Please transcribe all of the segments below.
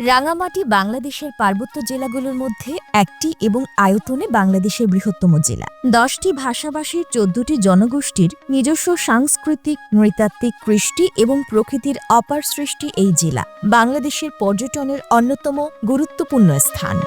রাঙামাটি বাংলাদেশের পার্বত্য জেলাগুলোর মধ্যে একটি এবং আয়তনে বাংলাদেশের বৃহত্তম জেলা। দশটি ভাষাভাষীর চোদ্দটি জনগোষ্ঠীর নিজস্ব সাংস্কৃতিক, নৃতাত্ত্বিক কৃষ্টি এবং প্রকৃতির অপার সৃষ্টি এই জেলা। বাংলাদেশের পর্যটনের অন্যতম গুরুত্বপূর্ণ স্থান।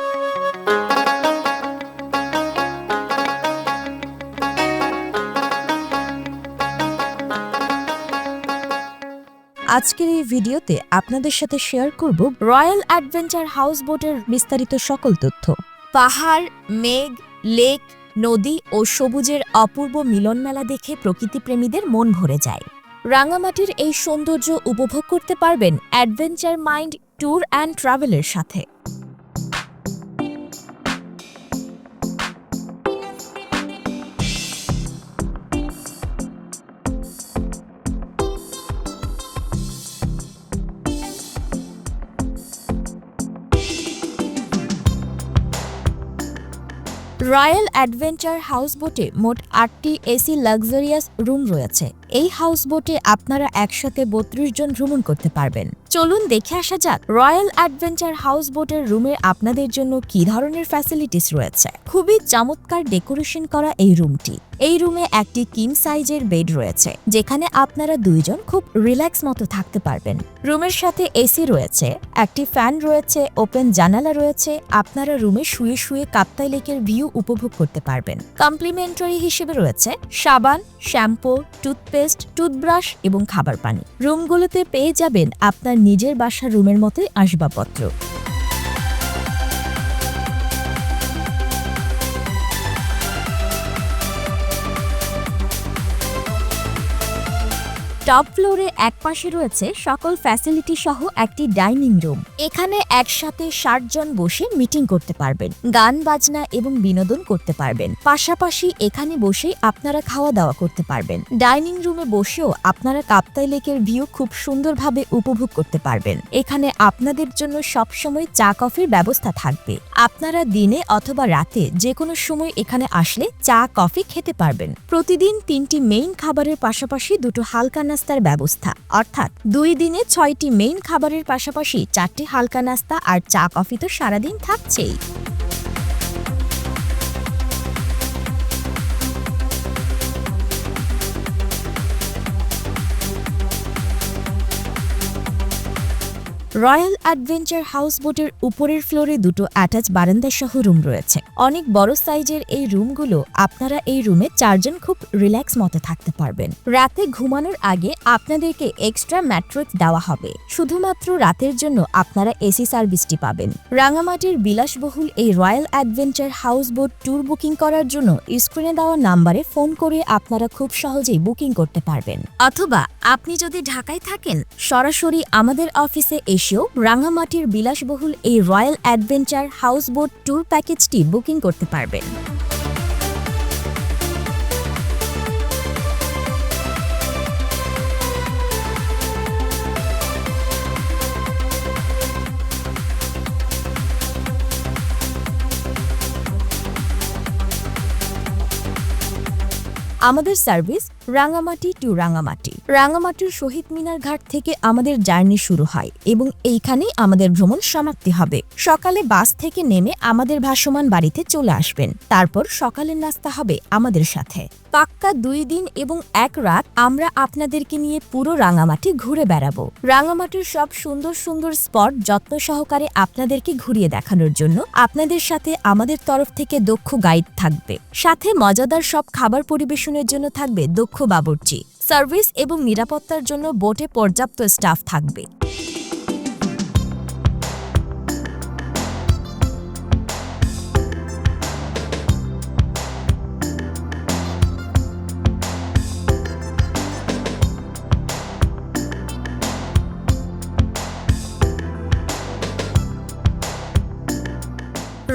আজকের এই ভিডিওতে আপনাদের সাথে শেয়ার করব রয়্যাল অ্যাডভেঞ্চার হাউস বোটের বিস্তারিত সকল তথ্য। পাহাড়, মেঘ লেক নদী ও সবুজের অপূর্ব মিলনমেলা দেখে প্রকৃতিপ্রেমীদের মন ভরে যায়। রাঙামাটির এই সৌন্দর্য উপভোগ করতে পারবেন অ্যাডভেঞ্চার মাইন্ড ট্যুর অ্যান্ড ট্রাভেলের সাথে। রয়্যাল অ্যাডভেঞ্চার হাউস বোটে মোট আটটি এসি লাক্সারিয়াস রুম রয়েছে। এই হাউসবোটে আপনারা একসাথে বত্রিশ জন ভ্রমণ করতে পারবেন। চলুন দেখে আসা যাক রয়্যাল অ্যাডভেঞ্চার হাউসবোটের রুমে আপনাদের জন্য কি ধরনের ফ্যাসিলিটিস রয়েছে? খুবই চমৎকার ডেকোরেশন করা এই রুমটি এই রুমে একটি কিং সাইজের বেড রয়েছে, যেখানে আপনারা দুইজন খুব রিল্যাক্স মতো থাকতে পারবেন। রুমের সাথে এসি রয়েছে, একটি ফ্যান রয়েছে ওপেন জানালা রয়েছে, আপনারা রুমে শুয়ে শুয়ে কাপ্তাই লেকের ভিউ উপভোগ করতে পারবেন। কমপ্লিমেন্টারি হিসেবে রয়েছে, সাবান শ্যাম্পু টুথপেস্ট টুথব্রাশ এবং খাবার পানি। রুমগুলোতে পেয়ে যাবেন আপনার নিজের বাসার রুমের মতোই আসবাবপত্র। টপ ফ্লোরে এক পাশে রয়েছে সকল ফ্যাসিলিটি সহ একটি ডাইনিং রুম এখানে একসাথে ষাট জন বসে মিটিং করতে পারবেন, গান বাজনা এবং বিনোদন করতে পারবেন। পাশাপাশি এখানে বসেই আপনারা খাওয়া দাওয়া করতে পারবেন। ডাইনিং রুমে বসেও আপনারা কাপ্তাই লেকের ভিউ খুব সুন্দরভাবে উপভোগ করতে পারবেন। এখানে আপনাদের জন্য সবসময় চা, কফির ব্যবস্থা থাকবে। আপনারা দিনে অথবা রাতে যে কোনো সময় এখানে আসলে চা, কফি খেতে পারবেন। প্রতিদিন তিনটি মেইন খাবারের পাশাপাশি দুটো হালকা নাস্তার ব্যবস্থা। অর্থাৎ দুই দিনে ছয়টি মেইন খাবারের পাশাপাশি চারটি হালকা নাস্তা আর চা কফি তো সারাদিন থাকছেই। রয়্যাল অ্যাডভেঞ্চার হাউস বোটের উপরের ফ্লোরে দুটো অ্যাটাচ বারান্দা সহ রুম রয়েছে। অনেক বড় সাইজের এই রুমগুলো আপনারা এই রুমে চারজন খুব রিল্যাক্স মতে থাকতে পারবেন। রাতে ঘুমানোর আগে আপনাদেরকে এক্সট্রা ম্যাট্রিক্স দেওয়া হবে। শুধুমাত্র রাতের জন্য আপনারা এসি সার্ভিসটি পাবেন। রাঙামাটির বিলাসবহুল এই royal adventure house boat tour booking করার জন্য স্ক্রিনে দেওয়া নাম্বারে ফোন করে আপনারা খুব সহজেই বুকিং করতে পারবেন। অথবা আপনি যদি ঢাকায় থাকেন, সরাসরি আমাদের অফিসে এসেও রাঙামাটির বিলাসবহুল এই royal adventure house boat tour প্যাকেজটি booking করতে পারবেন। আমাদের সার্ভিস রাঙামাটি টু রাঙামাটি। রাঙামাটির শহীদ মিনার ঘাট থেকে আমাদের জার্নি শুরু হয় এবং এইখানেই আমাদের ভ্রমণ সমাপ্তি হবে। সকালে বাস থেকে নেমে আমাদের ভাসমান বাড়িতে চলে আসবেন। তারপর সকালের নাস্তা হবে আমাদের সাথে। পাক্কা দুই দিন এবং এক রাত আমরা আপনাদেরকে নিয়ে পুরো রাঙামাটি ঘুরে বেড়াবো। রাঙামাটির সব সুন্দর সুন্দর স্পট যত্ন সহকারে আপনাদেরকে ঘুরিয়ে দেখানোর জন্য আপনাদের সাথে আমাদের তরফ থেকে দক্ষ গাইড থাকবে। সাথে মজাদার সব খাবার পরিবেশনের জন্য থাকবে দক্ষ বাবুর্চি। সার্ভিস এবং নিরাপত্তার জন্য বোটে পর্যাপ্ত স্টাফ থাকবে।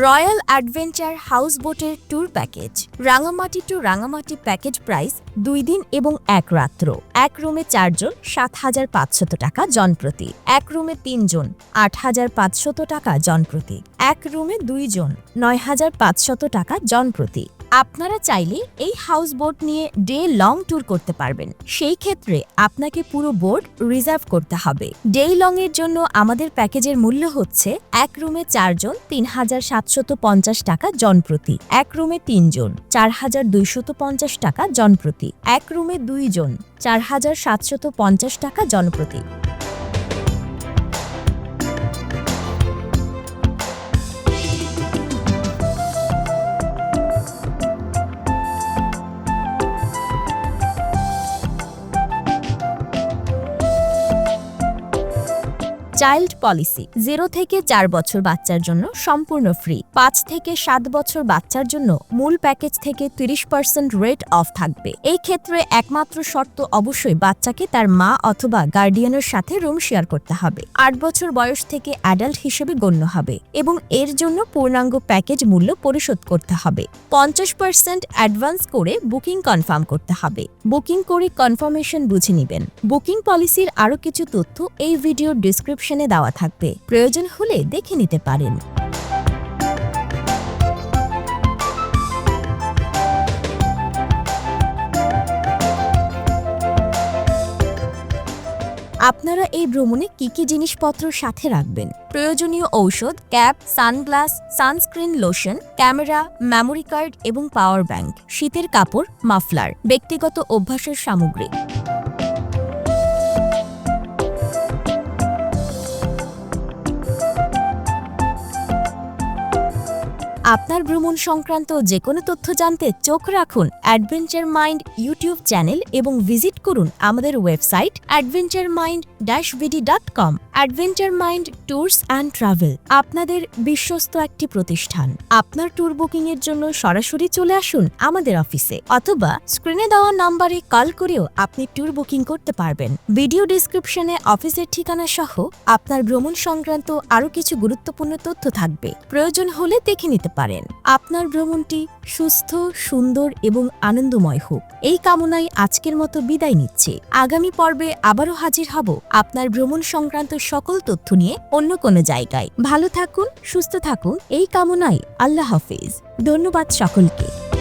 রয়্যাল অ্যাডভেঞ্চার হাউস বোটের tour package. Rangamati to Rangamati package price দুই দিন এবং এক রাত্র। এক রুমে চারজন, সাত হাজার পাঁচশত টাকা জনপ্রতি। এক রুমে তিনজন, আট হাজার পাঁচশত টাকা জনপ্রতি। এক রুমে দুইজন, নয় হাজার পাঁচশত টাকা জনপ্রতি। আপনারা চাইলে এই হাউস বোট নিয়ে ডে লং ট্যুর করতে পারবেন। সেই ক্ষেত্রে আপনাকে পুরো বোট রিজার্ভ করতে হবে। ডে লং এর জন্য আমাদের প্যাকেজের মূল্য হচ্ছে এক রুমে চারজন তিন হাজার সাতশত পঞ্চাশ টাকা জনপ্রতি, এক রুমে তিনজন চার হাজার দুইশত পঞ্চাশ টাকা জনপ্রতি, এক রুমে দুইজন চার হাজার সাতশত পঞ্চাশ টাকা জনপ্রতি। Child policy. জিরো থেকে চার বছর বাচ্চার জন্য সম্পূর্ণ ফ্রি। পাঁচ থেকে সাত বছর বাচ্চার জন্য মূল প্যাকেজ থেকে তিরিশ পার্সেন্ট রেট অফ থাকবে। এই ক্ষেত্রে একমাত্র শর্ত অবশ্যই বাচ্চাকে তার মা অথবা গার্ডিয়ানের সাথে রুম শেয়ার করতে হবে। আট বছর বয়স থেকে অ্যাডাল্ট হিসেবে গণ্য হবে এবং এর জন্য পূর্ণাঙ্গ প্যাকেজ মূল্য পরিশোধ করতে হবে। পঞ্চাশ পার্সেন্ট অ্যাডভান্স করে বুকিং কনফার্ম করতে হবে। বুকিং করে কনফার্মেশন বুঝে নেবেন। বুকিং পলিসির আরও কিছু তথ্য এই ভিডিওর ডিসক্রিপশনে দেওয়া থাকবে। প্রয়োজন হলে দেখে নিতে পারেন। আপনারা এই ভ্রমণে কি কি জিনিসপত্র সাথে রাখবেন? প্রয়োজনীয় ঔষধ, cap, sunglass, sunscreen lotion, camera, memory card এবং পাওয়ার ব্যাংক, শীতের কাপড়, মাফলার, ব্যক্তিগত অভ্যাসের সামগ্রী। আপনার ভ্রমণ সংক্রান্ত যে কোনো তথ্য জানতে চোখ রাখুন অ্যাডভেঞ্চার মাইন্ড ইউটিউব চ্যানেল এবং ভিজিট করুন আমাদের website adventure mind dash VD dot com adventure mind tours and travel আপনাদের বিশ্বস্ত একটি প্রতিষ্ঠান। আপনার ট্যুর বুকিং এর জন্য সরাসরি চলে আসুন আমাদের অফিসে অথবা স্ক্রিনে দেওয়া নাম্বারে কল করেও আপনি ট্যুর বুকিং করতে পারবেন। ভিডিও ডিসক্রিপশনে অফিসের ঠিকানা সহ আপনার ভ্রমণ সংক্রান্ত আরও কিছু গুরুত্বপূর্ণ তথ্য থাকবে। প্রয়োজন হলে দেখে নিতে পারেন। আপনার ভ্রমণটি সুস্থ, সুন্দর এবং আনন্দময় হোক। এই কামনায় আজকের মতো বিদায় নিচ্ছে। আগামী পর্বে আবারও হাজির হব আপনার ভ্রমণ সংক্রান্ত সকল তথ্য নিয়ে অন্য কোনো জায়গায়। ভালো থাকুন, সুস্থ থাকুন। এই কামনায় আল্লাহ হাফিজ। ধন্যবাদ সকলকে।